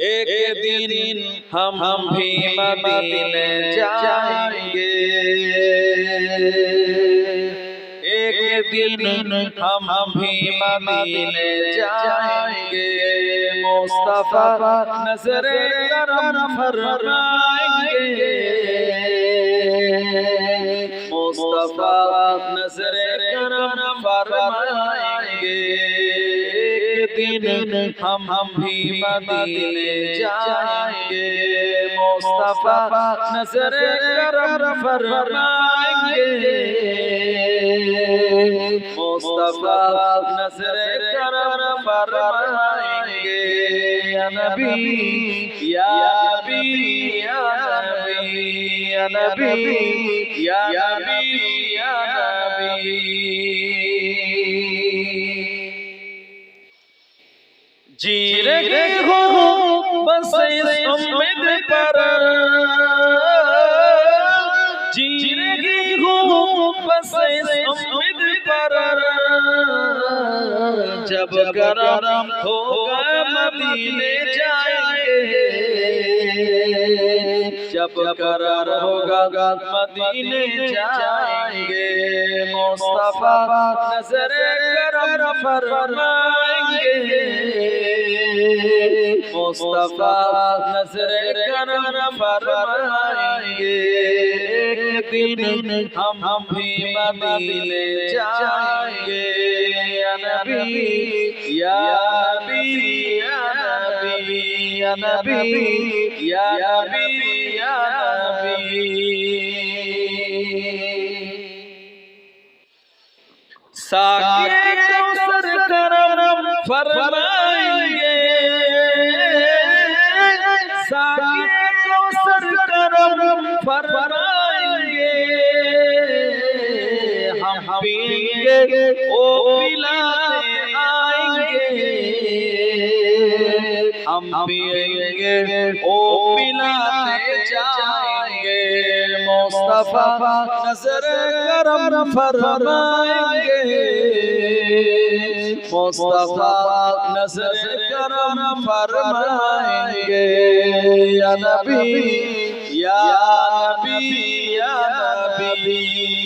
एक दिन हम हम भी मदीने जाएंगे एक दिन हम हम भी मदीने जाएंगे मुस्तफा नजर करम फरमाएंगे मुस्तफा नजर करम फरमाएंगे एक दिन हम हम भी मदीने जाएंगे मुस्तफा नजर करम फरमाएंगे मुस्तफा नजर करम फरमाएंगे या नबी या नबी या नबी या नबी या उम्मीद पर जब करम होगा मदीने जाएँगे। जब करम होगा मदीने जाएँगे। मुस्तफ़ा नज़र करम फरमाएँगे। मुस्तफ़ा नज़र करम फरमाएँगे। दिन हम हम भी मदीने जाएँगे। या नबी या नबी या नबी या नबी या नबी या नबी साके करम फरमाएँगे ओ पिलाते जाएंगे मुस्तफा नजर करम फरमाएंगे मुस्तफा नजर करम फरमाएंगे या नबी या नबी या नबी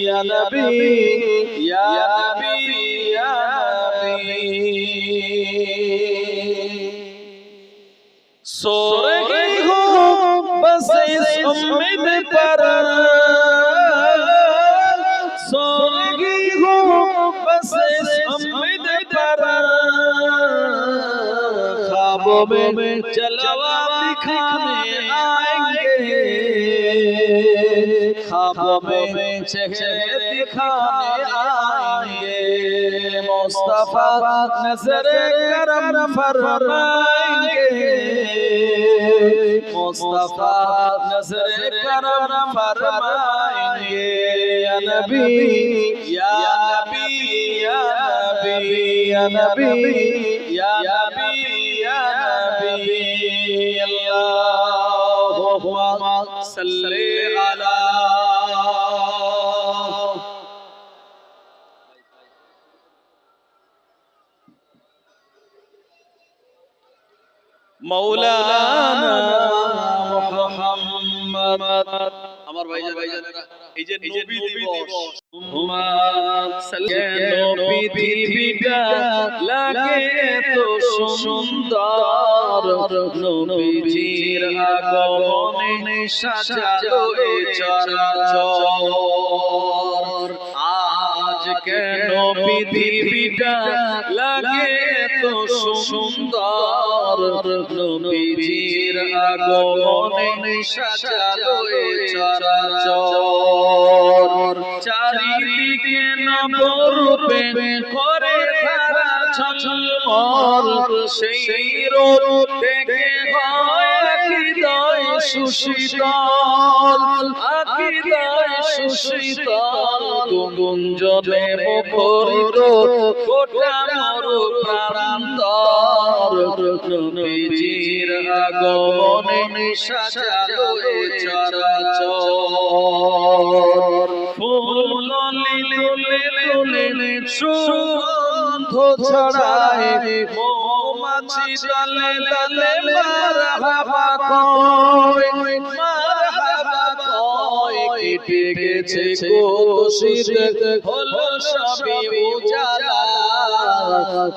या नबी या नबी या नबी सो रही हो बस امید پر سوگی ہوں بس امید پر خوابوں میں جلوہ دکھانے آئیں گے خوابوں میں चेहरे दिखाने आएंगे मुस्तफा नजर करम फरमाएंगे मुस्तफा नजर करम फरमाएंगे या नबी या नबी या नबी या नबी या আমার ভাইজান ভাইজানেরা এই যে নবী দিবস। পৃথিবীটা লাগে তো সুন্দর। নবীজির আগমনে সাজালো এ চরাচর। আজ কেন পৃথিবীটা লাগে সুন্দর নবীজির আগমনে সাজালো চরাচর। চারিদিকে নবরূপে করে ধারা ঝলমল সেই রূপ দেখে হয় সুশীতল হৃদয় সুশীতল, গুঞ্জনে মুখরিত, গোটা মরু প্রান্তর, নবীজির আগমনে সাজালো চরাচর। ফুল সুগন্ধ ছড়ায় মৌমাছি দলে দলে মারহাবা কয় মারহাবা কয় কেটে গেছে কোশিত হলো সবে উজালা।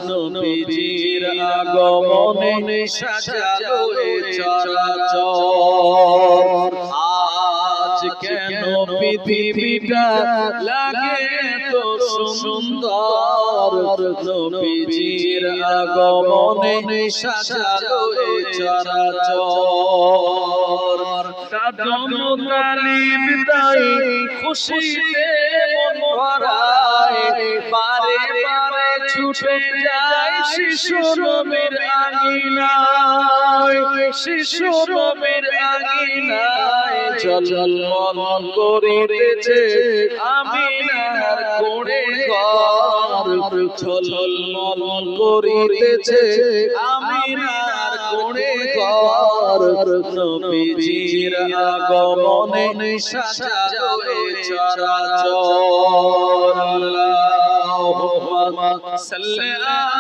নবীজির আগমনে সাজালো এ চরাচর আজ কেন পৃথিবীটা লাগে সুন্দর নবীজির আগমনে সাজালো এ চরাচর। কাদম তালিব তাই খুশিতে মন ভরায় পারে পারে ছুটে যায় শিশু নবীর আঙিনায়। শিশু নবীর আঙিনায় চল মন করিতেছে। আমিনার কোণে ঘর চল মন করিতেছে। আমিনার কোণে ঘর নবীজির আগমনে সাজালো এ চরাচর। আল্লাহুম্মা সাল্লি আলা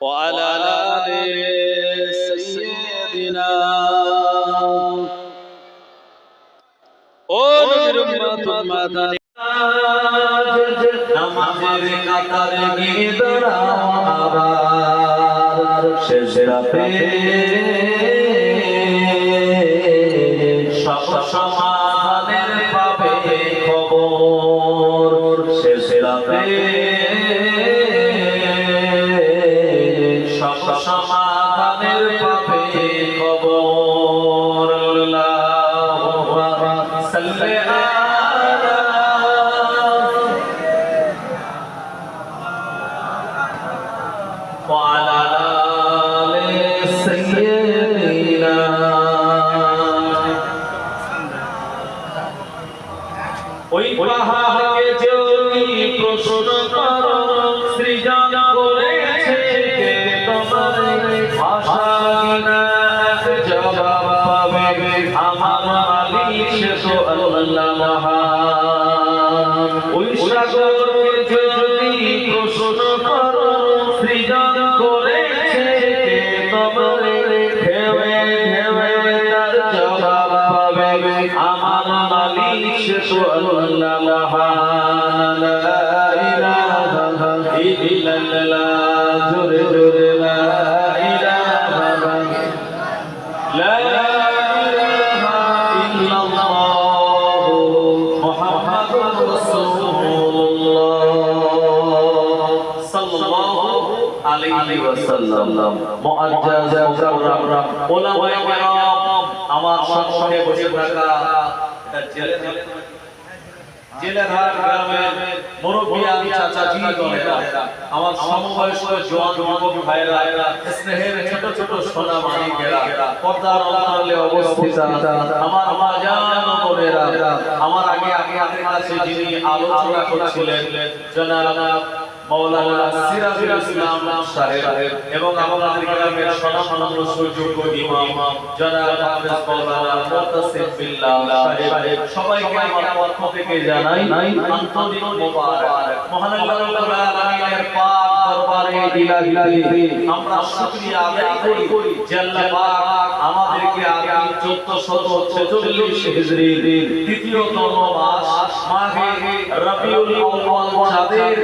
وعلى آل سيدنا ও নবীর উম্মত উম্মাদানি নামাজের কাতারে গিয়ে দাঁড়াও আবার শেষ রাতে آل سيدنا ওই পাহাড়কে যদি প্রশ্ন করো সৃজন করেছে কে তোমার ভাষা বিনা এক জবাব পাবে আমার মালিক সে তো আল্লাহ মহান ওই সাগরকে যদি প্রশ্ন আমার মালিক তো আল্লাহ মহান লা ইলাহা ইল্লাল্লাহ জোরে জোরে লা ইলাহা লা ইলাহা ইল্লাল্লাহ মুহাম্মাদুর রাসূলুল্লাহ। সাল্লাল্লাহু আলাইহি ওয়াসাল্লাম। মুআজ্জাজ, মুকাররাম আমার সম্মানে বসে থাকা এটা জেলে জেলেরহাট গ্রামের চাচাজি গণেরা আমার সমবয়স্ক যুবক ভাইরা স্নেহের ছোট ছোট সোনা মানিকেরা পর্দার অন্তরালে অবস্থিত আমার মা জান বোনেরা আমার আগে আগে আপনাদের কাছে যিনি আলোচনা করছিলেন জনাব মাওলানা সিরাজুল ইসলাম সাহেব এবং আমাদের গ্রামের স্বনামধন্য সুযোগ্য ইমাম জনাব হাফেজ মাওলানা মুতাসিম বিল্লাহ সাহেব। সবাইকে আমার পক্ষ দরবারে আমরা শুকরিয়া আদায় করি। যে আল্লাহ পাক আমাদেরকে আগামী 1446 হিজরি তৃতীয়তম মাস মাহে রবিউল আউয়াল চাঁদের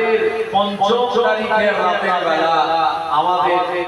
পঞ্চম তারিখের রাতের আমাদের